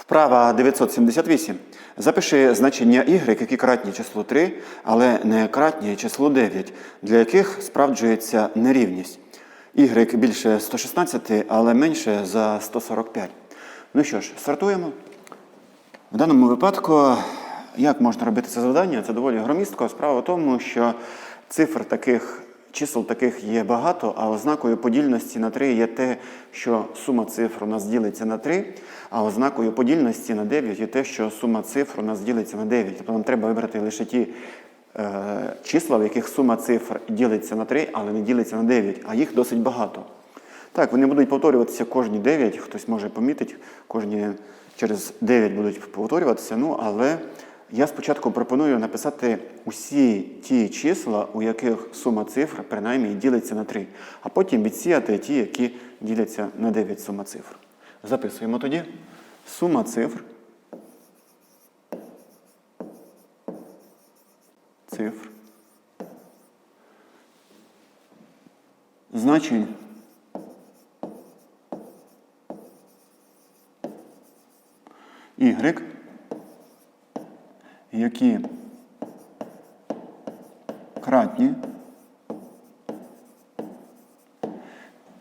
Вправа 978. Запиши значення y, які кратні числу 3, але не кратні числу 9, для яких справджується нерівність. y більше 116, але менше за 145. Ну що ж, стартуємо. В даному випадку, як можна робити це завдання? Це доволі громістко. Справа в тому, що цифр таких, чисел таких є багато, а ознакою подільності на 3 є те, що сума цифр у нас ділиться на 3, а ознакою подільності на 9 є те, що сума цифр у нас ділиться на 9. Тобто нам треба вибрати лише ті е, числа, в яких сума цифр ділиться на 3, але не ділиться на 9, а їх досить багато. Так, вони будуть повторюватися кожні 9, хтось може помітити, кожні через 9 будуть повторюватися. Ну, але я спочатку пропоную написати усі ті числа, у яких сума цифр принаймні ділиться на 3, а потім відсіяти ті, які діляться на 9 сума цифр. Записуємо тоді. Сума цифр. Цифр. Значень y, які кратні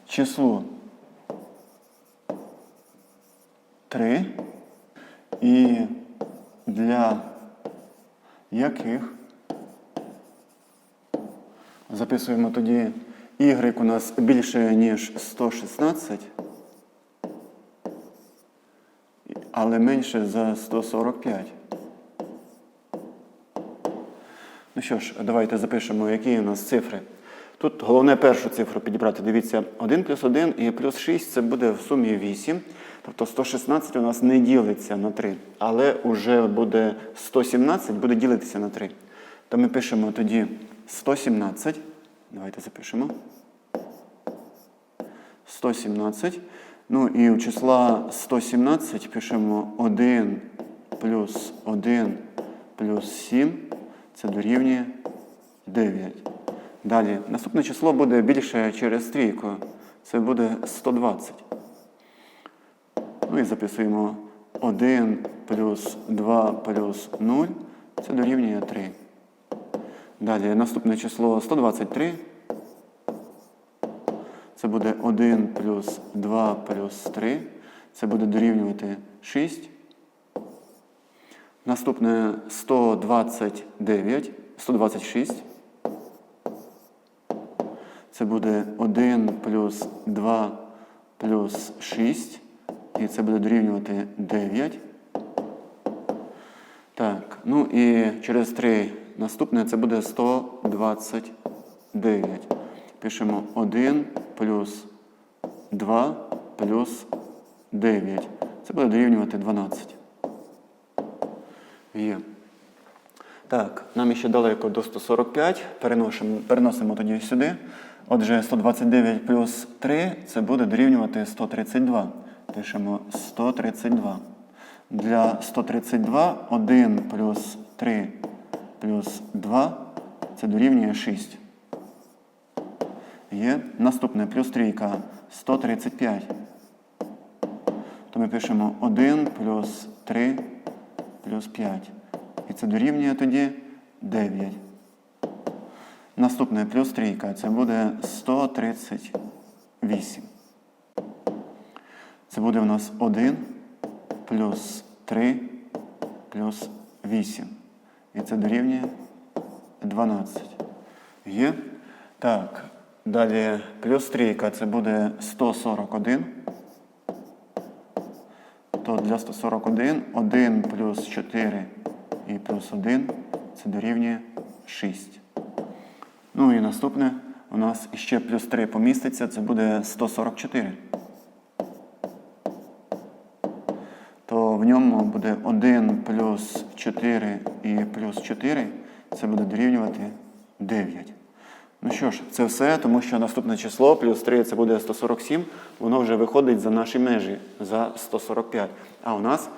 числу 3 і для яких записуємо тоді y у нас більше, ніж 116, але менше за 145. Ну що ж, давайте запишемо, які у нас цифри. Тут головне першу цифру підібрати. Дивіться, 1 плюс 1 і плюс 6 це буде в сумі 8. Тобто 116 у нас не ділиться на 3, але вже буде 117, буде ділитися на 3. То ми пишемо тоді 117. Давайте запишемо. 117. Ну і у числа 117 пишемо 1 плюс 1 плюс 7. Це дорівнює 9. Далі, наступне число буде більше через трійку. Це буде 120. Ну і записуємо 1 плюс 2 плюс 0. Це дорівнює 3. Далі наступне число 123. Це буде 1 плюс 2 плюс 3. Це буде дорівнювати 6. Наступне 129, 126. Це буде 1 плюс 2 плюс 6. І це буде дорівнювати 9. Так, ну і через 3 наступне це буде 129. Пишемо 1 плюс 2 плюс 9. Це буде дорівнювати 12. Є. Так, нам ще далеко до 145. Переносимо, переносимо тоді сюди. Отже, 129 плюс 3 це буде дорівнювати 132. Пишемо 132. Для 132 1 плюс 3 плюс 2 це дорівнює 6. Є. Наступне плюс трійка 135. То ми пишемо 1 плюс 3 плюс 5. І це дорівнює тоді 9. Наступне плюс трійка це буде 138. Це буде у нас 1 плюс 3 плюс 8. І це дорівнює 12. Є? Так. Далі плюс трійка це буде 141. То для 141 1 плюс 4 і плюс 1 це дорівнює 6. Ну і наступне у нас ще плюс 3 поміститься, це буде 144. То в ньому буде 1 плюс 4 і плюс 4, це буде дорівнювати 9. Ну що ж, це все, тому що наступне число плюс 3 це буде 147, воно вже виходить за наші межі, за 145. А у нас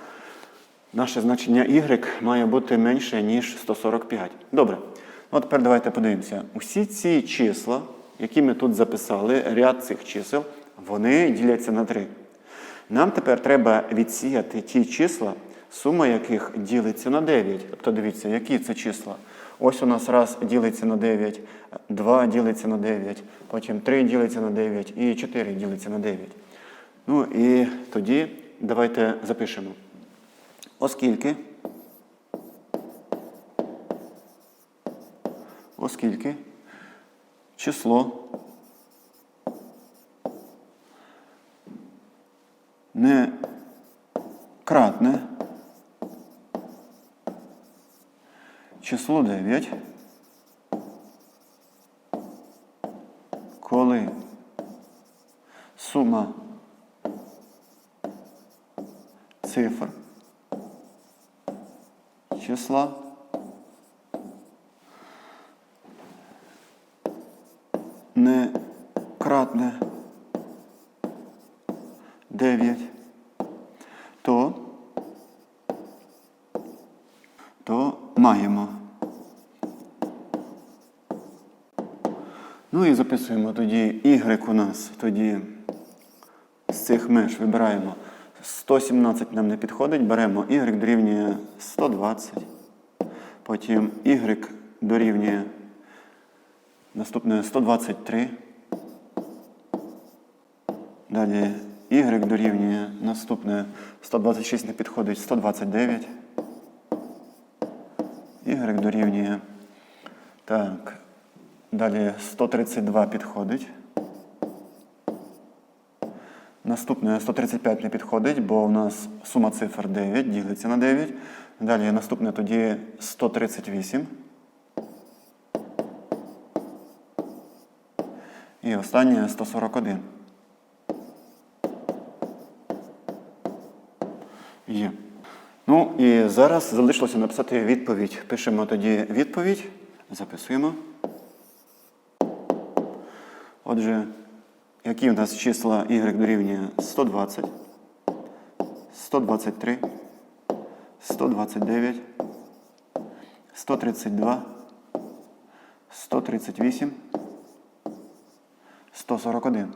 наше значення y має бути менше, ніж 145. Добре. Ну, тепер давайте подивимося. Усі ці числа, які ми тут записали, ряд цих чисел, вони діляться на 3. Нам тепер треба відсіяти ті числа, сума яких ділиться на 9. Тобто дивіться, які це числа. Ось у нас раз ділиться на 9, 2 ділиться на 9, потім 3 ділиться на 9 і 4 ділиться на 9. Ну і тоді давайте запишемо. Оскільки, оскільки число не кратне число 9, коли сума цифр числа не кратне 9, то, то маємо. Ну і записуємо тоді y у нас тоді з цих меж вибираємо 117 нам не підходить, беремо y дорівнює 120. Потім y дорівнює наступне 123. Далі y дорівнює наступне 126 не підходить 129. Y дорівнює. Так. Далі 132 підходить. Наступне 135 не підходить, бо у нас сума цифр 9 ділиться на 9. Далі наступне тоді 138. І останнє 141. Є. Ну і зараз залишилося написати відповідь. Пишемо тоді відповідь, записуємо. Отже, які у нас числа y дорівнює 120, 123, 129, 132, 138, 141.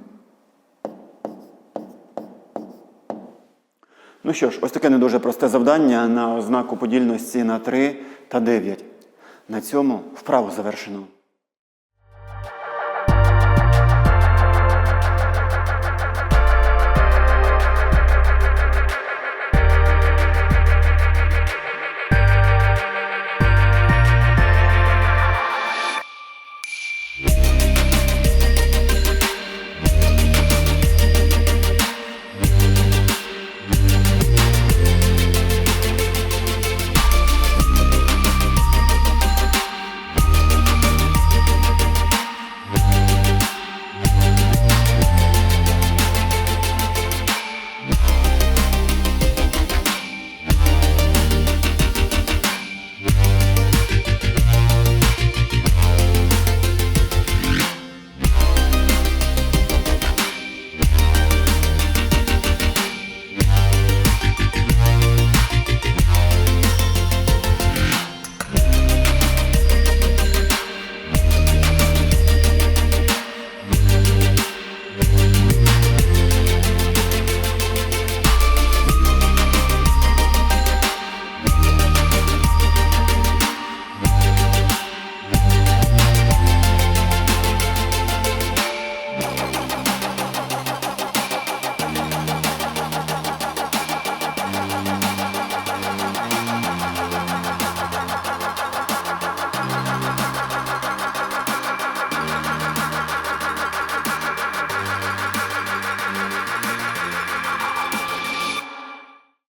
Ну що ж, ось таке не дуже просте завдання на ознаку подільності на 3 та 9. На цьому вправу завершено.